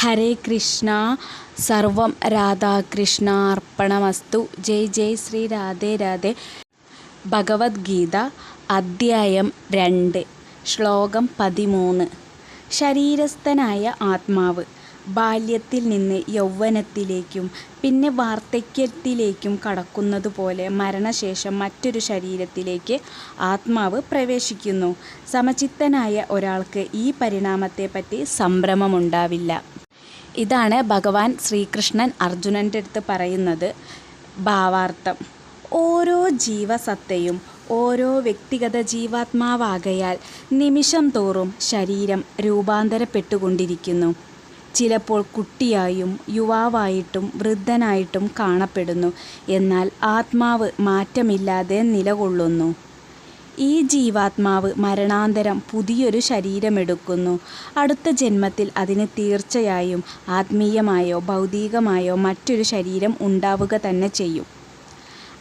ഹരേ കൃഷ്ണ സർവം രാധാകൃഷ്ണ അർപ്പണമസ്തു. ജയ് ജയ് ശ്രീ രാധേ രാധേ. ഭഗവത്ഗീത അദ്ധ്യായം രണ്ട് ശ്ലോകം പതിമൂന്ന്. ശരീരസ്ഥനായ ആത്മാവ് ബാല്യത്തിൽ നിന്ന് യൗവനത്തിലേക്കും പിന്നെ വാർദ്ധക്യത്തിലേക്കും കടക്കുന്നതുപോലെ മരണശേഷം മറ്റൊരു ശരീരത്തിലേക്ക് ആത്മാവ് പ്രവേശിക്കുന്നു. സമചിത്തനായ ഒരാൾക്ക് ഈ പരിണാമത്തെപ്പറ്റി സംഭ്രമമുണ്ടാവില്ല. ഇതാണ് ഭഗവാൻ ശ്രീകൃഷ്ണൻ അർജുനന്റെ അടുത്ത് പറയുന്നത് ഭാവാർത്ഥം. ഓരോ ജീവസത്തയും ഓരോ വ്യക്തിഗത ജീവാത്മാവാകയാൽ നിമിഷം തോറും ശരീരം രൂപാന്തരപ്പെട്ടുകൊണ്ടിരിക്കുന്നു. ചിലപ്പോൾ കുട്ടിയായും യുവാവായിട്ടും വൃദ്ധനായിട്ടും കാണപ്പെടുന്നു. എന്നാൽ ആത്മാവ് മാറ്റമില്ലാതെ നിലകൊള്ളുന്നു. ഈ ജീവാത്മാവ് മരണാന്തരം പുതിയൊരു ശരീരമെടുക്കുന്നു. അടുത്ത ജന്മത്തിൽ അതിന് തീർച്ചയായും ആത്മീയമായോ ഭൗതികമായോ മറ്റൊരു ശരീരം ഉണ്ടാവുക തന്നെ ചെയ്യും.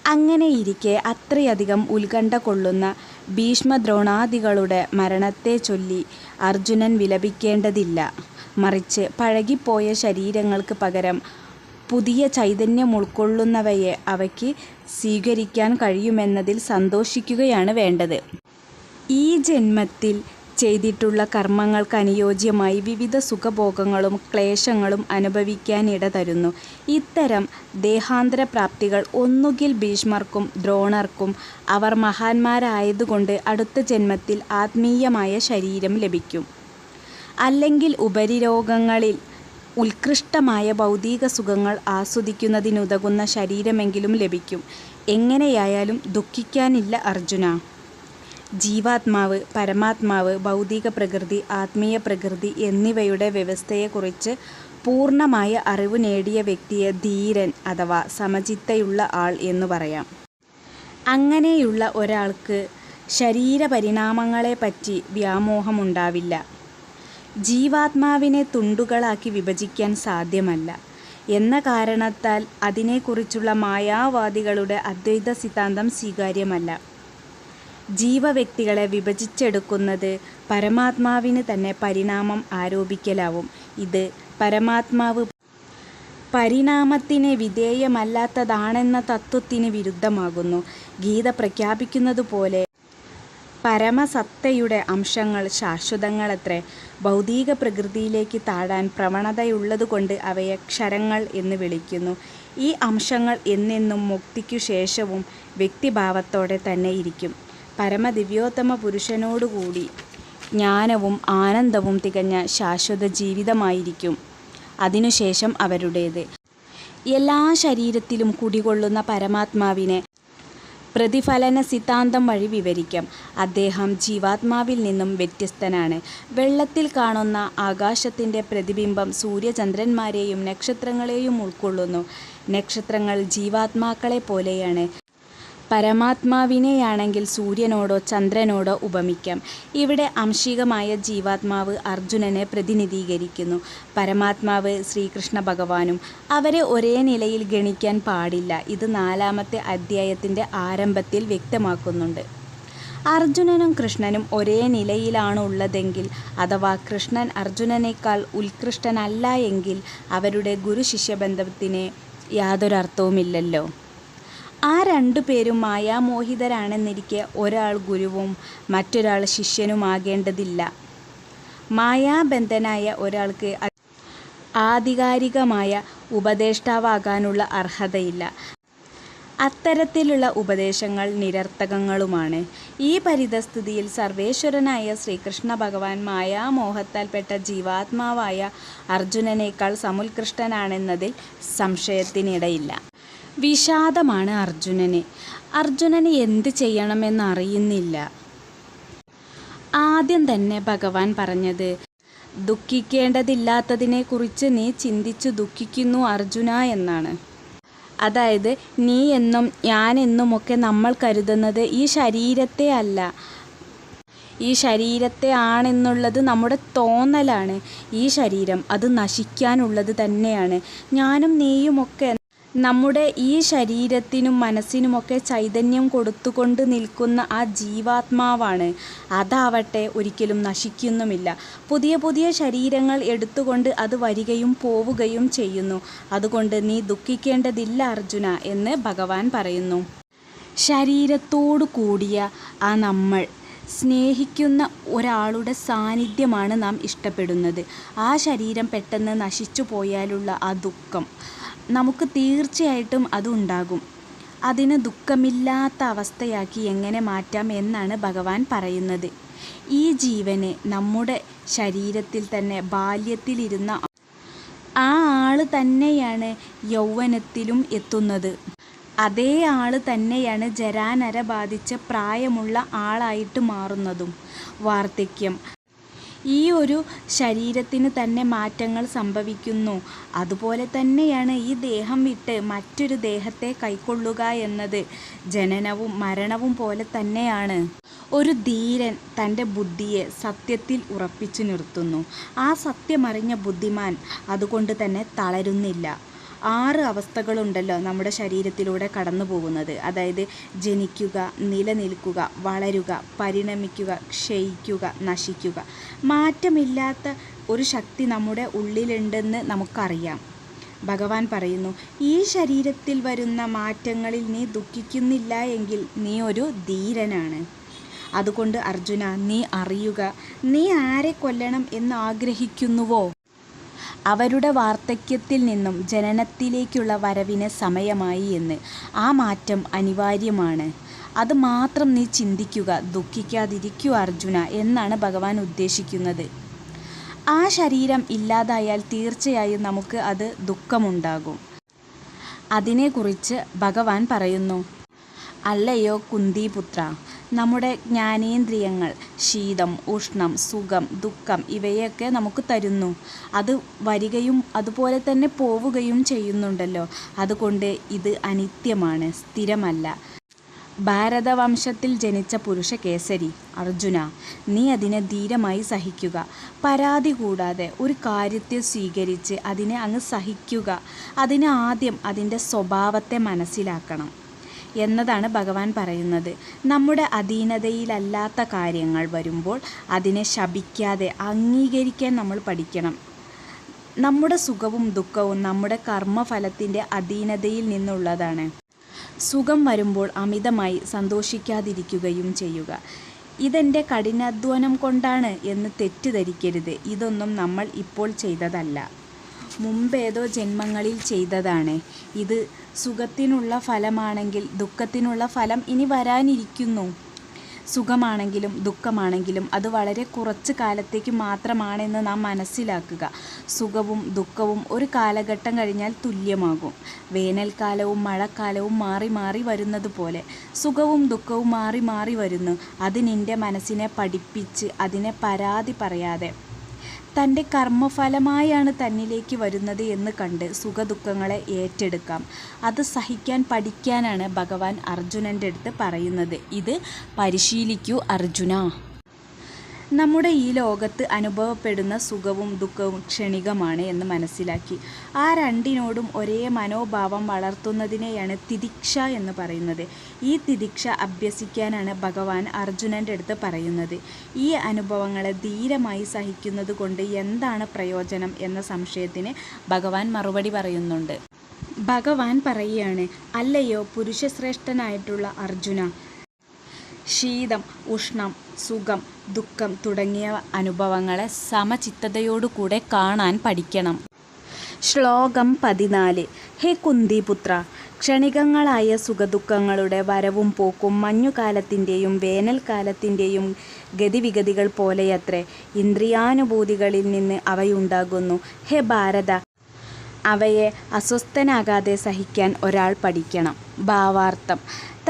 അങ്ങനെയിരിക്കെ അത്രയധികം ഉത്കണ്ഠ കൊള്ളുന്ന ഭീഷ്മദ്രോണാദികളുടെ മരണത്തെ ചൊല്ലി അർജുനൻ വിലപിക്കേണ്ടതില്ല. മറിച്ച് പഴകിപ്പോയ ശരീരങ്ങൾക്ക് പകരം പുതിയ ചൈതന്യം ഉൾക്കൊള്ളുന്നവയെ അവയ്ക്ക് സ്വീകരിക്കാൻ കഴിയുമെന്നതിൽ സന്തോഷിക്കുകയാണ് വേണ്ടത്. ഈ ജന്മത്തിൽ ചെയ്തിട്ടുള്ള കർമ്മങ്ങൾക്ക് അനുയോജ്യമായി വിവിധ സുഖഭോഗങ്ങളും ക്ലേശങ്ങളും അനുഭവിക്കാനിട തരുന്നു ഇത്തരം ദേഹാന്തര പ്രാപ്തികൾ ഒന്നുകിൽ ഭീഷ്മർക്കും ദ്രോണർക്കും അവർ മഹാന്മാരായതുകൊണ്ട് അടുത്ത ജന്മത്തിൽ ആത്മീയമായ ശരീരം ലഭിക്കും. അല്ലെങ്കിൽ ഉപരിലോകങ്ങളിൽ ഉത്കൃഷ്ടമായ ഭൗതിക സുഖങ്ങൾ ആസ്വദിക്കുന്നതിനുതകുന്ന ശരീരമെങ്കിലും ലഭിക്കും. എങ്ങനെയായാലും ദുഃഖിക്കാനില്ല അർജുന. ജീവാത്മാവ് പരമാത്മാവ് ഭൗതിക പ്രകൃതി ആത്മീയ പ്രകൃതി എന്നിവയുടെ വ്യവസ്ഥയെക്കുറിച്ച് പൂർണമായ അറിവ് നേടിയ വ്യക്തിയെ ധീരൻ അഥവാ സമചിത്തയുള്ള ആൾ എന്ന് പറയാം. അങ്ങനെയുള്ള ഒരാൾക്ക് ശരീരപരിണാമങ്ങളെപ്പറ്റി വ്യാമോഹമുണ്ടാവില്ല. ജീവാത്മാവിനെ തുണ്ടുകളാക്കി വിഭജിക്കാൻ സാധ്യമല്ല. എന്ന കാരണത്താൽ അതിനെക്കുറിച്ചുള്ള മായാവാദികളുടെ അദ്വൈത സിദ്ധാന്തം സ്വീകാര്യമല്ല. ജീവവ്യക്തികളെ വിഭജിച്ചെടുക്കുന്നത് പരമാത്മാവിന് തന്നെ പരിണാമം ആരോപിക്കലാവും. ഇത് പരമാത്മാവ് പരിണാമത്തിന് വിധേയമല്ലാത്തതാണെന്ന തത്വത്തിന് വിരുദ്ധമാകുന്നു. ഗീത പ്രഖ്യാപിക്കുന്നത് പ്രഖ്യാപിക്കുന്നതുപോലെ പരമസത്തയുടെ അംശങ്ങൾ ശാശ്വതങ്ങളത്രേ. ഭൗതിക പ്രകൃതിയിലേക്ക് താഴാൻ പ്രവണതയുള്ളതുകൊണ്ട് അവയെ ക്ഷരങ്ങൾ എന്ന് വിളിക്കുന്നു. ഈ അംശങ്ങൾ എന്നെന്നും മുക്തിക്കു ശേഷവും വ്യക്തിഭാവത്തോടെ തന്നെ ഇരിക്കും. പരമദിവ്യോത്തമ പുരുഷനോടുകൂടി ജ്ഞാനവും ആനന്ദവും തികഞ്ഞ ശാശ്വത ജീവിതമായിരിക്കും അതിനുശേഷം അവരുടേത്. എല്ലാ ശരീരത്തിലും കുടികൊള്ളുന്ന പരമാത്മാവിനെ പ്രതിഫലന സിദ്ധാന്തം വഴി വിവരിക്കാം. അദ്ദേഹം ജീവാത്മാവിൽ നിന്നും വ്യത്യസ്തനാണ്. വെള്ളത്തിൽ കാണുന്ന ആകാശത്തിന്റെ പ്രതിബിംബം സൂര്യചന്ദ്രന്മാരെയും നക്ഷത്രങ്ങളെയും ഉൾക്കൊള്ളുന്നു. നക്ഷത്രങ്ങൾ ജീവാത്മാക്കളെ പോലെയാണ്. പരമാത്മാവിനെയാണെങ്കിൽ സൂര്യനോടോ ചന്ദ്രനോടോ ഉപമിക്കാം. ഇവിടെ അംശികമായ ജീവാത്മാവ് അർജുനനെ പ്രതിനിധീകരിക്കുന്നു. പരമാത്മാവ് ശ്രീകൃഷ്ണ ഭഗവാനും അവരെ ഒരേ നിലയിൽ ഗണിക്കാൻ പാടില്ല. ഇത് നാലാമത്തെ അധ്യായത്തിന്റെ ആരംഭത്തിൽ വ്യക്തമാക്കുന്നുണ്ട്. അർജുനനും കൃഷ്ണനും ഒരേ നിലയിലാണ് ഉള്ളതെങ്കിൽ അഥവാ കൃഷ്ണൻ അർജുനനേക്കാൾ ഉത്കൃഷ്ടനല്ല എങ്കിൽ അവരുടെ ഗുരു ശിഷ്യബന്ധത്തിന് യാതൊരർത്ഥവുമില്ലല്ലോ. ആ രണ്ടു പേരും മായാമോഹിതരാണെന്നിരിക്കെ ഒരാൾ ഗുരുവും മറ്റൊരാൾ ശിഷ്യനുമാകേണ്ടതില്ല. മായാബന്ധനായ ഒരാൾക്ക് ആധികാരികമായ ഉപദേഷ്ടാവാകാനുള്ള അർഹതയില്ല. അത്തരത്തിലുള്ള ഉപദേശങ്ങൾ നിരർത്ഥകങ്ങളുമാണ്. ഈ പരിതസ്ഥിതിയിൽ സർവേശ്വരനായ ശ്രീകൃഷ്ണ ഭഗവാൻ മായാമോഹത്താൽപ്പെട്ട ജീവാത്മാവായ അർജുനനേക്കാൾ സമുത്കൃഷ്ടനാണെന്നതിൽ സംശയത്തിനിടയില്ല. വിഷാദമാണ് അർജുനന്. അർജുനന് എന്ത് ചെയ്യണമെന്നറിയുന്നില്ല ആദ്യം തന്നെ ഭഗവാൻ പറഞ്ഞത് ദുഃഖിക്കേണ്ടതില്ലാത്തതിനെക്കുറിച്ച് നീ ചിന്തിച്ചു ദുഃഖിക്കുന്നു അർജുന എന്നാണ്. അതായത് നീ എന്നും ഞാൻ എന്നുമൊക്കെ നമ്മൾ കരുതുന്നത് ഈ ശരീരത്തെ അല്ല. ഈ ശരീരത്തെ ആണെന്നുള്ളത് നമ്മുടെ തോന്നലാണ്. ഈ ശരീരം അത് നശിക്കാനുള്ളത് തന്നെയാണ്. ഞാനും നീയുമൊക്കെ നമ്മുടെ ഈ ശരീരത്തിനും മനസ്സിനുമൊക്കെ ചൈതന്യം കൊടുത്തുകൊണ്ട് നിൽക്കുന്ന ആ ജീവാത്മാവാണ്. അതാവട്ടെ ഒരിക്കലും നശിക്കുന്നുമില്ല. പുതിയ പുതിയ ശരീരങ്ങൾ എടുത്തുകൊണ്ട് അത് വരികയും പോവുകയും ചെയ്യുന്നു. അതുകൊണ്ട് നീ ദുഃഖിക്കേണ്ടതില്ല അർജുന എന്ന് ഭഗവാൻ പറയുന്നു. ശരീരത്തോടു കൂടിയ ആ നമ്മൾ സ്നേഹിക്കുന്ന ഒരാളുടെ സാന്നിധ്യമാണ് നാം ഇഷ്ടപ്പെടുന്നത്. ആ ശരീരം പെട്ടെന്ന് നശിച്ചു പോയാലുള്ള ആ ദുഃഖം. നമുക്ക് തീർച്ചയായിട്ടും അതുണ്ടാകും അതിന് ദുഃഖമില്ലാത്ത അവസ്ഥയാക്കി എങ്ങനെ മാറ്റാം എന്നാണ് ഭഗവാൻ പറയുന്നത്. ഈ ജീവനെ നമ്മുടെ ശരീരത്തിൽ തന്നെ ബാല്യത്തിലിരുന്ന ആ ആൾ തന്നെയാണ് യൗവനത്തിലും എത്തുന്നത്. അതേ ആൾ തന്നെയാണ് ജരാനര ബാധിച്ച പ്രായമുള്ള ആളായിട്ട് മാറുന്നതും. വാർദ്ധക്യം ഈ ഒരു ശരീരത്തിന് തന്നെ മാറ്റങ്ങൾ സംഭവിക്കുന്നു. അതുപോലെ തന്നെയാണ് ഈ ദേഹം വിട്ട് മറ്റൊരു ദേഹത്തെ കൈക്കൊള്ളുക എന്നത് ജനനവും മരണവും പോലെ തന്നെയാണ്. ഒരു ധീരൻ തന്റെ ബുദ്ധിയെ സത്യത്തിൽ ഉറപ്പിച്ചു നിർത്തുന്നു. ആ സത്യമറിഞ്ഞ ബുദ്ധിമാൻ അതുകൊണ്ട് തന്നെ തളരുന്നില്ല. ആറ് അവസ്ഥകളുണ്ടല്ലോ നമ്മുടെ ശരീരത്തിലൂടെ കടന്നു പോകുന്നത് അതായത് ജനിക്കുക നിലനിൽക്കുക വളരുക പരിണമിക്കുക ക്ഷയിക്കുക നശിക്കുക. മാറ്റമില്ലാത്ത ഒരു ശക്തി നമ്മുടെ ഉള്ളിലുണ്ടെന്ന് നമുക്കറിയാം. ഭഗവാൻ പറയുന്നു ഈ ശരീരത്തിൽ വരുന്ന മാറ്റങ്ങളിൽ നീ ദുഃഖിക്കുന്നില്ല എങ്കിൽ നീ ഒരു ധീരനാണ്. അതുകൊണ്ട് അർജുന നീ അറിയുക നീ ആരെ കൊല്ലണം എന്ന് ആഗ്രഹിക്കുന്നുവോ? അവരുടെ വാർദ്ധക്യത്തിൽ നിന്നും ജനനത്തിലേക്കുള്ള വരവിന് സമയമായി എന്ന്. ആ മാറ്റം അനിവാര്യമാണ്. അത് മാത്രം നീ ചിന്തിക്കുക ദുഃഖിക്കാതിരിക്കൂ അർജുന എന്നാണ് ഭഗവാൻ ഉദ്ദേശിക്കുന്നത്. ആ ശരീരം ഇല്ലാതായാൽ തീർച്ചയായും നമുക്ക് അത് ദുഃഖമുണ്ടാകും. അതിനെക്കുറിച്ച് ഭഗവാൻ പറയുന്നു അല്ലയോ കുന്തിപുത്ര നമ്മുടെ ജ്ഞാനേന്ദ്രിയങ്ങൾ ശീതം ഉഷ്ണം സുഖം ദുഃഖം ഇവയൊക്കെ നമുക്ക് തരുന്നു. അത് വരികയും അതുപോലെ തന്നെ പോവുകയും ചെയ്യുന്നുണ്ടല്ലോ. അതുകൊണ്ട് ഇത് അനിത്യമാണ് സ്ഥിരമല്ല. ഭാരതവംശത്തിൽ ജനിച്ച പുരുഷ കേസരി അർജുന നീ അതിനെ ധീരമായി സഹിക്കുക. പരാതി കൂടാതെ ഒരു കാര്യത്തെ സ്വീകരിച്ച് അതിനെ അങ്ങ് സഹിക്കുക. അതിന് ആദ്യം അതിന്റെ സ്വഭാവത്തെ മനസ്സിലാക്കണം. എന്നതാണ് ഭഗവാൻ പറയുന്നത്. നമ്മുടെ അധീനതയിലല്ലാത്ത കാര്യങ്ങൾ വരുമ്പോൾ അതിനെ ശപിക്കാതെ അംഗീകരിക്കാൻ നമ്മൾ പഠിക്കണം. നമ്മുടെ സുഖവും ദുഃഖവും നമ്മുടെ കർമ്മഫലത്തിന്റെ അധീനതയിൽ നിന്നുള്ളതാണ്. സുഖം വരുമ്പോൾ അമിതമായി സന്തോഷിക്കാതിരിക്കുകയും ചെയ്യുക. ഇതെന്റെ കഠിനാധ്വാനം കൊണ്ടാണ് എന്ന് തെറ്റിദ്ധരിക്കരുത്. ഇതൊന്നും നമ്മൾ ഇപ്പോൾ ചെയ്തതല്ല. മുമ്പേതോ ജന്മങ്ങളിൽ ചെയ്തതാണ്. ഇത് സുഖത്തിനുള്ള ഫലമാണെങ്കിൽ ദുഃഖത്തിനുള്ള ഫലം ഇനി വരാനിരിക്കുന്നു. സുഖമാണെങ്കിലും ദുഃഖമാണെങ്കിലും അത് വളരെ കുറച്ച് കാലത്തേക്ക് മാത്രമാണെന്ന് നാം മനസ്സിലാക്കുക. സുഖവും ദുഃഖവും ഒരു കാലഘട്ടം കഴിഞ്ഞാൽ തുല്യമാകും. വേനൽക്കാലവും മഴക്കാലവും മാറി മാറി വരുന്നത് പോലെ സുഖവും ദുഃഖവും മാറി മാറി വരുന്നു. അത് മനസ്സിനെ പഠിപ്പിച്ച് അതിനെ പരാതി പറയാതെ തന്റെ കർമ്മഫലമായാണ് തന്നിലേക്ക് വരുന്നത് എന്ന് കണ്ട് സുഖദുഃഖങ്ങളെ ഏറ്റെടുക്കാം. അത് സഹിക്കാൻ പഠിക്കാനാണ് ഭഗവാൻ അർജുനന്റെ അടുത്ത് പറയുന്നത്. ഇത് പരിശീലിക്കൂ അർജുന. നമ്മുടെ ഈ ലോകത്ത് അനുഭവപ്പെടുന്ന സുഖവും ദുഃഖവും ക്ഷണികമാണ് എന്ന് മനസ്സിലാക്കി. ആ രണ്ടിനോടും ഒരേ മനോഭാവം വളർത്തുന്നതിനെയാണ് തിദിക്ഷ എന്ന് പറയുന്നത്. ഈ തിദിക്ഷ അഭ്യസിക്കാനാണ് ഭഗവാൻ അർജുനന്റെ അടുത്ത് പറയുന്നത്. ഈ അനുഭവങ്ങളെ ധീരമായി സഹിക്കുന്നത് കൊണ്ട് എന്താണ് പ്രയോജനം എന്ന സംശയത്തിന് ഭഗവാൻ മറുപടി പറയുന്നുണ്ട്. ഭഗവാൻ പറയുകയാണ് അല്ലയോ പുരുഷശ്രേഷ്ഠനായിട്ടുള്ള അർജുന. ശീതം ഉഷ്ണം സുഖം ദുഃഖം തുടങ്ങിയ അനുഭവങ്ങളെ സമചിത്തതയോടുകൂടെ കാണാൻ പഠിക്കണം. ശ്ലോകം പതിനാല്. ഹേ കുന്തിപുത്ര ക്ഷണികങ്ങളായ സുഖദുഃഖങ്ങളുടെ വരവും പോക്കും മഞ്ഞുകാലത്തിന്റെയും വേനൽക്കാലത്തിന്റെയും ഗതിവിഗതികൾ പോലെയത്രേ ഇന്ദ്രിയാനുഭൂതികളിൽ നിന്ന് അവയുണ്ടാകുന്നു. ഹേ ഭാരത അവയെ അസ്വസ്ഥനാകാതെ സഹിക്കാൻ ഒരാൾ പഠിക്കണം. ഭാവാർത്ഥം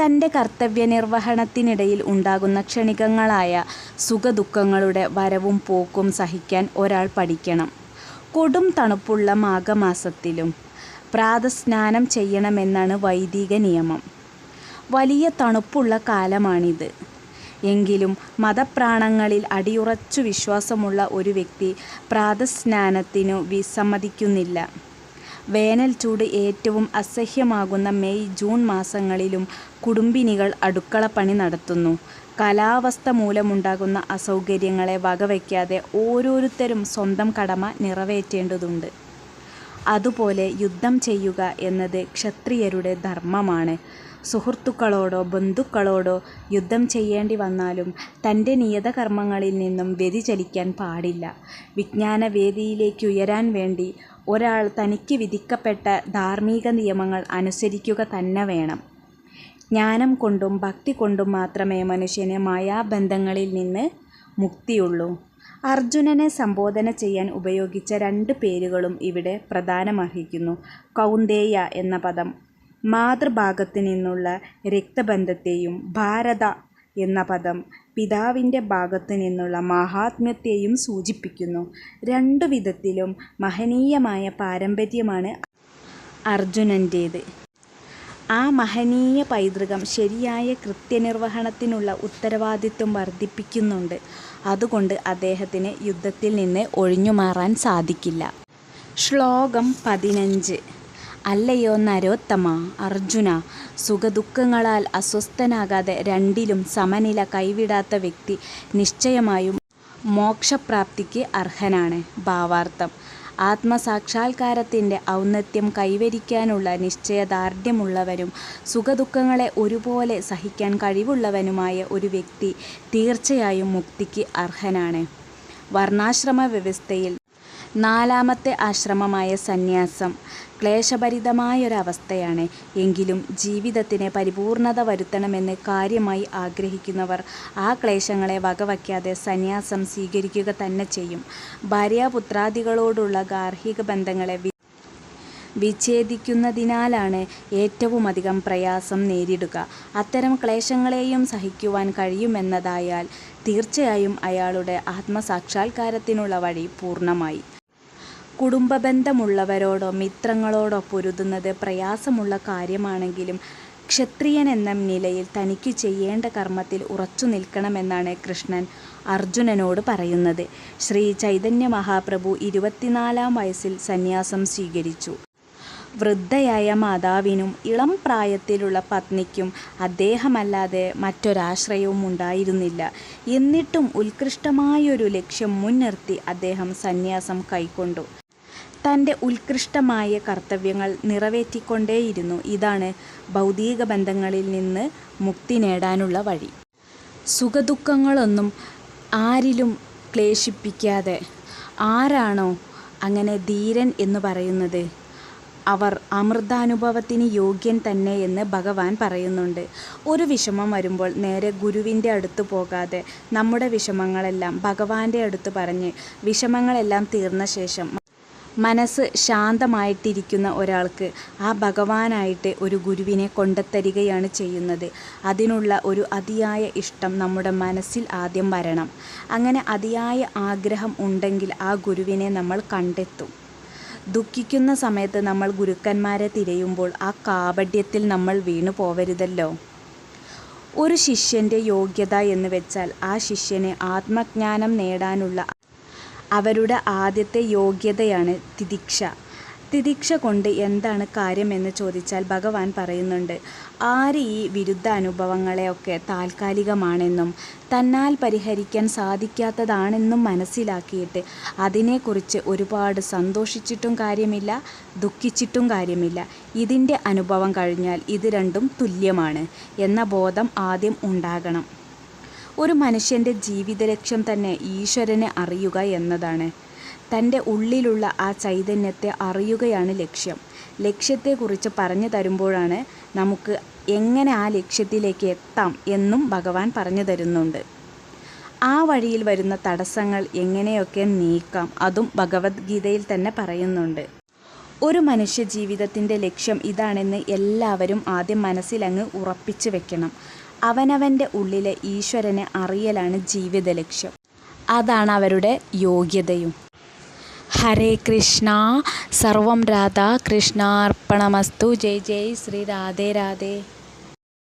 തന്റെ കർത്തവ്യ നിർവഹണത്തിനിടയിൽ ഉണ്ടാകുന്ന ക്ഷണികങ്ങളായ സുഖദുഃഖങ്ങളുടെ വരവും പോക്കും സഹിക്കാൻ ഒരാൾ പഠിക്കണം. കൊടും തണുപ്പുള്ള മാഘമാസത്തിലും പ്രാതസ്നാനം ചെയ്യണമെന്നാണ് വൈദിക നിയമം. വലിയ തണുപ്പുള്ള കാലമാണിത്. എങ്കിലും മതപ്രാണങ്ങളിൽ അടിയുറച്ചു വിശ്വാസമുള്ള ഒരു വ്യക്തി പ്രാതസ്നാനത്തിനു വിസമ്മതിക്കുന്നില്ല. വേനൽ ചൂട് ഏറ്റവും അസഹ്യമാകുന്ന മെയ് ജൂൺ മാസങ്ങളിലും കുടുംബിനികൾ അടുക്കള പണി നടത്തുന്നു. കാലാവസ്ഥ മൂലമുണ്ടാകുന്ന അസൗകര്യങ്ങളെ വകവയ്ക്കാതെ ഓരോരുത്തരും സ്വന്തം കടമ നിറവേറ്റേണ്ടതുണ്ട്. അതുപോലെ യുദ്ധം ചെയ്യുക എന്നത് ക്ഷത്രിയരുടെ ധർമ്മമാണ്. സുഹൃത്തുക്കളോടോ ബന്ധുക്കളോടോ യുദ്ധം ചെയ്യേണ്ടി വന്നാലും തന്റെ നിയതകർമ്മങ്ങളിൽ നിന്നും വ്യതിചലിക്കാൻ പാടില്ല. വിജ്ഞാനവേദിയിലേക്കുയരാൻ വേണ്ടി ഒരാൾ തനിക്ക് വിധിക്കപ്പെട്ട ധാർമ്മിക നിയമങ്ങൾ അനുസരിക്കുക തന്നെ വേണം. ജ്ഞാനം കൊണ്ടും ഭക്തി കൊണ്ടും മാത്രമേ മനുഷ്യന് മായാബന്ധങ്ങളിൽ നിന്ന് മുക്തിയുള്ളൂ. അർജുനനെ സംബോധന ചെയ്യാൻ ഉപയോഗിച്ച രണ്ട് പേരുകളും ഇവിടെ പ്രധാനമർഹിക്കുന്നു കൗന്ദേയ എന്ന പദം മാതൃഭാഗത്തുനിന്നുള്ള രക്തബന്ധത്തെയും ഭാരത എന്ന പദം പിതാവിന്റെ ഭാഗത്തുനിന്നുള്ള മഹാത്മ്യത്തെയും സൂചിപ്പിക്കുന്നു. രണ്ടു വിധത്തിലും മഹനീയമായ പാരമ്പര്യമാണ് അർജുനന്റേത് ആ മഹനീയ പൈതൃകം ശരിയായ കൃത്യനിർവഹണത്തിനുള്ള ഉത്തരവാദിത്വം വർദ്ധിപ്പിക്കുന്നുണ്ട്. അതുകൊണ്ട് അദ്ദേഹത്തിന് യുദ്ധത്തിൽ നിന്ന് ഒഴിഞ്ഞുമാറാൻ സാധിക്കില്ല. ശ്ലോകം പതിനഞ്ച് അല്ലയോ നരോത്തമ അർജുന സുഖദുഃഖങ്ങളാൽ അസ്വസ്ഥനാകാതെ രണ്ടിലും സമനില കൈവിടാത്ത വ്യക്തി നിശ്ചയമായും മോക്ഷപ്രാപ്തിക്ക് അർഹനാണ്. ഭാവാർത്ഥം ആത്മസാക്ഷാത്കാരത്തിന്റെ ഔന്നത്യം കൈവരിക്കാനുള്ള നിശ്ചയദാർഢ്യമുള്ളവരും സുഖദുഃഖങ്ങളെ ഒരുപോലെ സഹിക്കാൻ കഴിവുള്ളവനുമായ ഒരു വ്യക്തി തീർച്ചയായും മുക്തിക്ക് അർഹനാണ്. വർണാശ്രമ വ്യവസ്ഥയിൽ നാലാമത്തെ ആശ്രമമായ സന്ന്യാസം ക്ലേശഭരിതമായൊരവസ്ഥയാണ്. എങ്കിലും ജീവിതത്തിന് പരിപൂർണത വരുത്തണമെന്ന് കാര്യമായി ആഗ്രഹിക്കുന്നവർ ആ ക്ലേശങ്ങളെ വകവയ്ക്കാതെ സന്യാസം സ്വീകരിക്കുക തന്നെ ചെയ്യും. ഭാര്യാപുത്രാദികളോടുള്ള ഗാർഹിക ബന്ധങ്ങളെ വിച്ഛേദിക്കുന്നതിനാലാണ് ഏറ്റവുമധികം പ്രയാസം നേരിടുക. അത്തരം ക്ലേശങ്ങളെയും സഹിക്കുവാൻ കഴിയുമെന്നതായാൽ തീർച്ചയായും അയാളുടെ ആത്മസാക്ഷാത്കാരത്തിനുള്ള വഴി പൂർണമായി. കുടുംബബന്ധമുള്ളവരോടോ മിത്രങ്ങളോടോ പൊരുതുന്നത് പ്രയാസമുള്ള കാര്യമാണെങ്കിലും ക്ഷത്രിയൻ എന്ന നിലയിൽ തനിക്ക് ചെയ്യേണ്ട കർമ്മത്തിൽ ഉറച്ചു നിൽക്കണമെന്നാണ് കൃഷ്ണൻ അർജുനനോട് പറയുന്നത്. ശ്രീ ചൈതന്യ മഹാപ്രഭു ഇരുപത്തിനാലാം വയസ്സിൽ സന്യാസം സ്വീകരിച്ചു. വൃദ്ധയായ മാതാവിനും ഇളം പ്രായത്തിലുള്ള പത്നിക്കും അദ്ദേഹമല്ലാതെ മറ്റൊരാശ്രയവും ഉണ്ടായിരുന്നില്ല എന്നിട്ടും ഉത്കൃഷ്ടമായൊരു ലക്ഷ്യം മുൻനിർത്തി അദ്ദേഹം സന്യാസം കൈക്കൊണ്ടു. തന്റെ ഉത്കൃഷ്ടമായ കർത്തവ്യങ്ങൾ നിറവേറ്റിക്കൊണ്ടേയിരുന്നു. ഇതാണ് ഭൗതിക ബന്ധങ്ങളിൽ നിന്ന് മുക്തി നേടാനുള്ള വഴി. സുഖദുഃഖങ്ങളൊന്നും ആരിലും ക്ലേശിപ്പിക്കാതെ ആരാണോ അങ്ങനെ ധീരൻ എന്ന് പറയുന്നത്, അവർ അമൃതാനുഭവത്തിന് യോഗ്യൻ തന്നെ എന്ന് ഭഗവാൻ പറയുന്നുണ്ട്. ഒരു വിഷമം വരുമ്പോൾ നേരെ ഗുരുവിന്റെ അടുത്ത് പോകാതെ നമ്മുടെ വിഷമങ്ങളെല്ലാം ഭഗവാന്റെ അടുത്ത് പറഞ്ഞ് വിഷമങ്ങളെല്ലാം തീർന്ന ശേഷം മനസ്സ് ശാന്തമായിട്ടിരിക്കുന്ന ഒരാൾക്ക് ആ ഭഗവാനായിട്ട് ഒരു ഗുരുവിനെ കൊണ്ടെത്തരികയാണ് ചെയ്യുന്നത്. അതിനുള്ള ഒരു അതിയായ ഇഷ്ടം നമ്മുടെ മനസ്സിൽ ആദ്യം വരണം. അങ്ങനെ അതിയായ ആഗ്രഹം ഉണ്ടെങ്കിൽ ആ ഗുരുവിനെ നമ്മൾ കണ്ടെത്തും. ദുഃഖിക്കുന്ന സമയത്ത് നമ്മൾ ഗുരുക്കന്മാരെ തിരയുമ്പോൾ ആ കാപഡ്യത്തിൽ നമ്മൾ വീണു പോവരുതല്ലോ ഒരു ശിഷ്യന്റെ യോഗ്യത എന്ന് വെച്ചാൽ ആ ശിഷ്യനെ ആത്മജ്ഞാനം നേടാനുള്ള അവരുടെ ആദ്യത്തെ യോഗ്യതയാണ് തിദിക്ഷ തിദിക്ഷ കൊണ്ട് എന്താണ് കാര്യമെന്ന് ചോദിച്ചാൽ ഭഗവാൻ പറയുന്നുണ്ട്, ആര് ഈ വിരുദ്ധ അനുഭവങ്ങളെയൊക്കെ താൽക്കാലികമാണെന്നും തന്നാൽ പരിഹരിക്കാൻ സാധിക്കാത്തതാണെന്നും മനസ്സിലാക്കിയിട്ട് അതിനെക്കുറിച്ച് ഒരുപാട് സന്തോഷിച്ചിട്ടും കാര്യമില്ല ദുഃഖിച്ചിട്ടും കാര്യമില്ല. ഇതിന്റെ അനുഭവം കഴിഞ്ഞാൽ ഇത് രണ്ടും തുല്യമാണ് എന്ന ബോധം ആദ്യം ഉണ്ടാകണം. ഒരു മനുഷ്യന്റെ ജീവിത ലക്ഷ്യം തന്നെ ഈശ്വരനെ അറിയുക എന്നതാണ്. തന്റെ ഉള്ളിലുള്ള ആ ചൈതന്യത്തെ അറിയുകയാണ് ലക്ഷ്യം. ലക്ഷ്യത്തെക്കുറിച്ച് പറഞ്ഞു തരുമ്പോഴാണ് നമുക്ക് എങ്ങനെ ആ ലക്ഷ്യത്തിലേക്ക് എത്താം എന്നും ഭഗവാൻ പറഞ്ഞു തരുന്നുണ്ട് ആ വഴിയിൽ വരുന്ന തടസ്സങ്ങൾ എങ്ങനെയൊക്കെ നീക്കാം അതും ഭഗവത്ഗീതയിൽ തന്നെ പറയുന്നുണ്ട്. ഒരു മനുഷ്യ ജീവിതത്തിന്റെ ലക്ഷ്യം ഇതാണെന്ന് എല്ലാവരും ആദ്യം മനസ്സിലങ്ങ് ഉറപ്പിച്ചു വെക്കണം. അവനവന്റെ ഉള്ളിലെ ഈശ്വരനെ അറിയലാണ് ജീവിത ലക്ഷ്യം അതാണ് അവരുടെ യോഗ്യതയും. ഹരേ കൃഷ്ണ സർവം രാധാകൃഷ്ണാർപ്പണമസ്തു ജയ് ജയ് ശ്രീ രാധേ രാധേ.